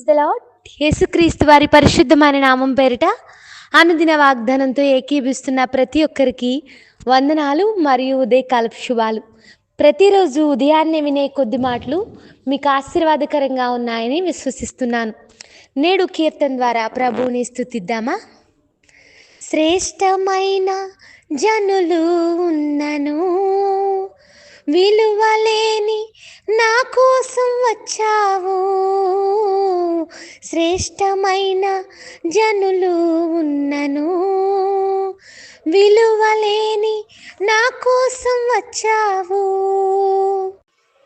Praise the lord యేసుక్రీస్తు వారి పరిశుద్ధమైన నామం పేరిట అనుదిన వాగ్దానంతో ఏకీభిస్తున్న ప్రతి ఒక్కరికి వందనాలు మరియు ఉదయకాలపు శుభాలు. ప్రతిరోజు ఉదయాన్నే వినే కొద్ది మాటలు మీకు ఆశీర్వాదకరంగా ఉన్నాయని విశ్వసిస్తున్నాను. నేడు కీర్తన ద్వారా ప్రభువుని స్థుతిద్దామా శ్రేష్టమైన జనులు ఉన్నను. విలువలేని నా కోసం వచ్చావు. శ్రేష్టమైన జనులు ఉన్నను. విలువలేని నా కోసం వచ్చావు.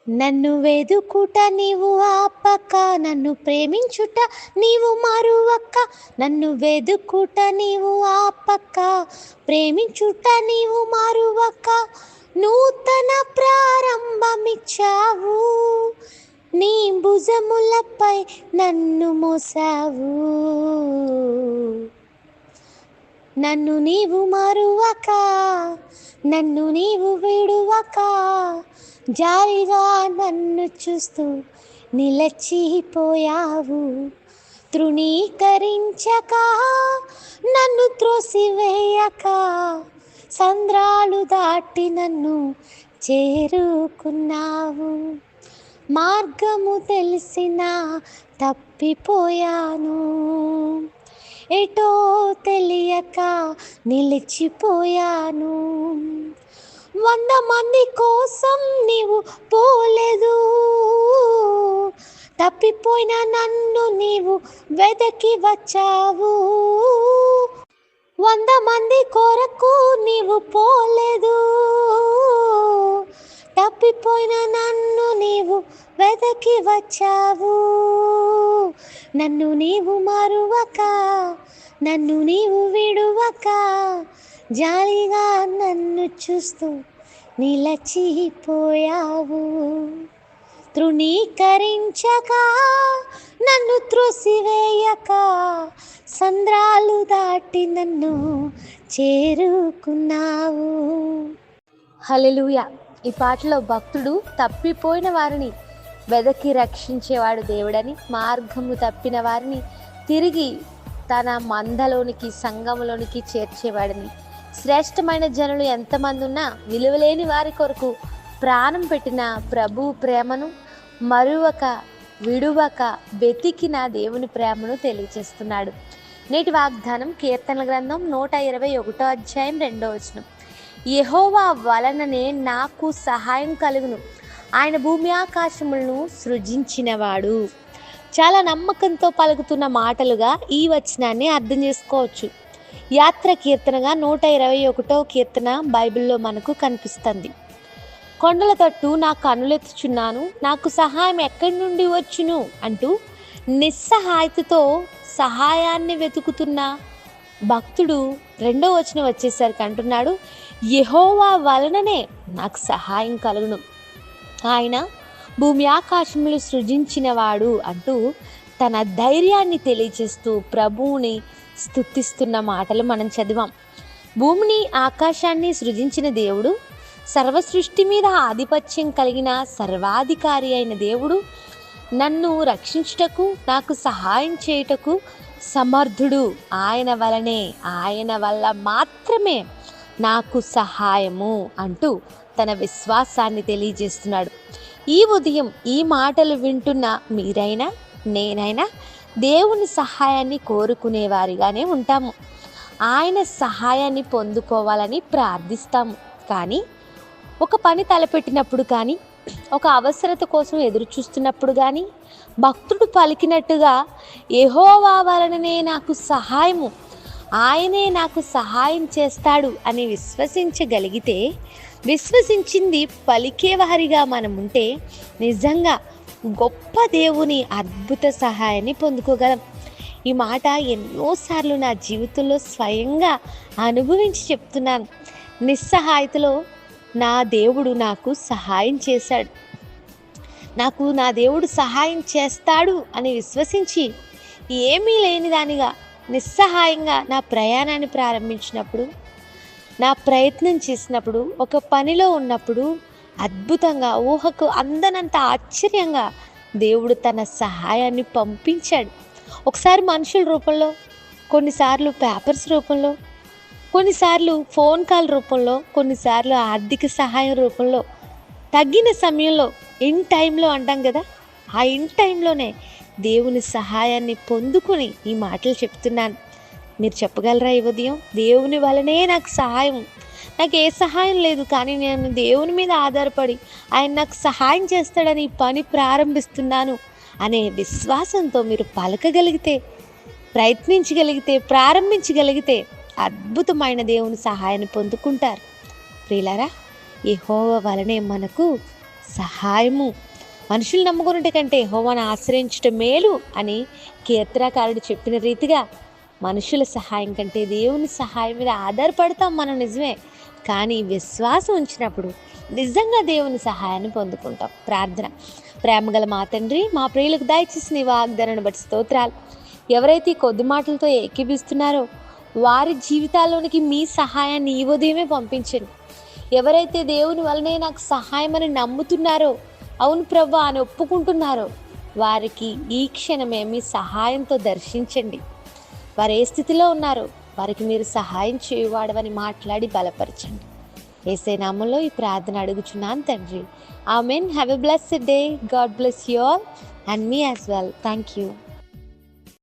నన్ను వెదుకుట నీవు ఆపక నన్ను ప్రేమించుట నీవు మరువక్క నన్ను వెదుకుట నీవు ఆపక ప్రేమించుట నీవు మరువక్క నూతన ప్రారంభమిచ్చావు. నీ భుజములపై నన్ను మోసావు. నన్ను నీవు మరువక నన్ను నీవు విడువక జారిగా నన్ను చూస్తూ నిలచిపోయావు. తృణీకరించక నన్ను త్రోసివేయక సంద్రాలు దాటి నన్ను చేరుకున్నావు. మార్గము తెలిసిన తప్పిపోయాను. ఎటో తెలియక నిలిచిపోయాను. వంద మంది కోసం నీవు పోలేదు. తప్పిపోయిన నన్ను నీవు వెదకి వచ్చావు. వంద మంది కొరకు నీవు పోలేదు. తప్పిపోయిన నన్ను నీవు వెతకి వచ్చావు. నన్ను నీవు మరువక నన్ను నీవు విడువక జాలిగా నన్ను చూస్తూ నిలచిపోయావు. తృణీకరించక నన్ను త్రోసివేయక సంద్రాలు దాటి నన్ను చేరుకున్నావు. హలలుయ ఈ పాటలో భక్తుడు తప్పిపోయిన వారిని వెదకి రక్షించేవాడు దేవుడని మార్గము తప్పిన వారిని తిరిగి తన మందలోనికి సంఘములోనికి చేర్చేవాడని. శ్రేష్టమైన జనులు ఎంతమంది ఉన్నా విలువలేని వారి కొరకు ప్రాణం పెట్టిన ప్రభు ప్రేమను మరొక విడువక వెతికిన దేవుని ప్రేమను తెలియజేస్తున్నాడు. నేటి వాగ్దానం కీర్తన గ్రంథం నూట ఇరవై ఒకటో అధ్యాయం రెండో వచనం. యహోవా వలననే నాకు సహాయం కలుగును. ఆయన భూమి ఆకాశములను సృజించినవాడు. చాలా నమ్మకంతో పలుకుతున్న మాటలుగా ఈ వచనాన్ని అర్థం చేసుకోవచ్చు. యాత్ర కీర్తనగా నూట ఇరవై ఒకటో కీర్తన బైబిల్లో మనకు కనిపిస్తుంది. కొండల తట్టు నా కనులెత్తుచున్నాను నాకు సహాయం ఎక్కడి నుండి వచ్చును? అంటూ నిస్సహాయతతో సహాయాన్ని వెతుకుతున్న భక్తుడు రెండో వచనం వచ్చేసరికి అంటున్నాడు యహోవా వలననే నాకు సహాయం కలుగును. ఆయన భూమి ఆకాశములు సృజించినవాడు అంటూ తన ధైర్యాన్ని తెలియజేస్తూ ప్రభువుని స్థుతిస్తున్న మాటలు మనం చదివాం. భూమిని ఆకాశాన్ని సృజించిన దేవుడు సర్వసృష్టి మీద ఆధిపత్యం కలిగిన సర్వాధికారి అయిన దేవుడు నన్ను రక్షించుటకు నాకు సహాయం చేయుటకు సమర్థుడు. ఆయన వలనే ఆయన వల్ల మాత్రమే నాకు సహాయము అంటూ తన విశ్వాసాన్ని తెలియజేస్తున్నాడు. ఈ ఉదయం ఈ మాటలు వింటున్న మీరైనా నేనైనా దేవుని సహాయాన్ని కోరుకునేవారిగానే ఉంటాము. ఆయన సహాయాన్ని పొందుకోవాలని ప్రార్థిస్తాము. కానీ ఒక పని తలపెట్టినప్పుడు కానీ ఒక అవసరత కోసం ఎదురు చూస్తున్నప్పుడు కానీ భక్తుడు పలికినట్టుగా ఏహోవా వలననే నాకు సహాయము ఆయనే నాకు సహాయం చేస్తాడు అని విశ్వసించగలిగితే విశ్వసించింది పలికేవారిగా మనం ఉంటే నిజంగా గొప్ప దేవుని అద్భుత సహాయాన్ని పొందుకోగలం. ఈ మాట ఎన్నోసార్లు నా జీవితంలో స్వయంగా అనుభవించి చెప్తున్నాను. నిస్సహాయతలో నా దేవుడు నాకు సహాయం చేశాడు. నాకు నా దేవుడు సహాయం చేస్తాడు అని విశ్వసించి ఏమీ లేని దానిగా నిస్సహాయంగా నా ప్రయాణాన్ని ప్రారంభించినప్పుడు నా ప్రయత్నం చేసినప్పుడు ఒక పనిలో ఉన్నప్పుడు అద్భుతంగా ఊహకు అందనంత ఆశ్చర్యంగా దేవుడు తన సహాయాన్ని పంపించాడు. ఒకసారి మనుషుల రూపంలో కొన్నిసార్లు పేపర్స్ రూపంలో కొన్నిసార్లు ఫోన్ కాల్ రూపంలో కొన్నిసార్లు ఆర్థిక సహాయం రూపంలో. తగ్గిన సమయంలో ఇన్ టైంలో అంటాం కదా ఆ ఇన్ టైంలోనే దేవుని సహాయాన్ని పొందుకుని ఈ మాటలు చెప్తున్నాను. మీరు చెప్పగలరా ఈ ఉదయం? దేవుని వలనే నాకు సహాయం. నాకు ఏ సహాయం లేదు కానీ నేను దేవుని మీద ఆధారపడి ఆయన నాకు సహాయం చేస్తాడని ఈ పని ప్రారంభిస్తున్నాను అనే విశ్వాసంతో మీరు పలకగలిగితే ప్రయత్నించగలిగితే ప్రారంభించగలిగితే అద్భుతమైన దేవుని సహాయాన్ని పొందుకుంటారు. ప్రియులారా యెహోవ వలనే మనకు సహాయము. మనుషులు నమ్ముకున్నట్టు కంటే యెహోవాను ఆశ్రయించటం మేలు అని కీర్తనాకారుడు చెప్పిన రీతిగా మనుషుల సహాయం కంటే దేవుని సహాయం మీద ఆధారపడతాం మనం నిజమే. కానీ విశ్వాసం ఉంచినప్పుడు నిజంగా దేవుని సహాయాన్ని పొందుకుంటాం. ప్రార్థన. ప్రేమగల మా తండ్రి మా ప్రియులకు దయచేసిన ఈ వాగ్దానాన్ని బట్టి స్తోత్రాలు. ఎవరైతే ఈ కొద్ది మాటలతో ఏకీభిస్తున్నారో వారి జీవితాల్లోనికి మీ సహాయాన్ని ఈ ఉదయమే పంపించండి. ఎవరైతే దేవుని వలనే నాకు సహాయం అని నమ్ముతున్నారో అవును ప్రభు అని ఒప్పుకుంటున్నారో వారికి ఈ క్షణమే మీ సహాయంతో దర్శించండి. వారు ఏ స్థితిలో ఉన్నారో వారికి మీరు సహాయం చేయవాడవని మాట్లాడి బలపరచండి. ఏసే నామంలో ఈ ప్రార్థన అడుగుచున్నాను తండ్రి. Amen. Have a blessed day God bless you all and me as well thank you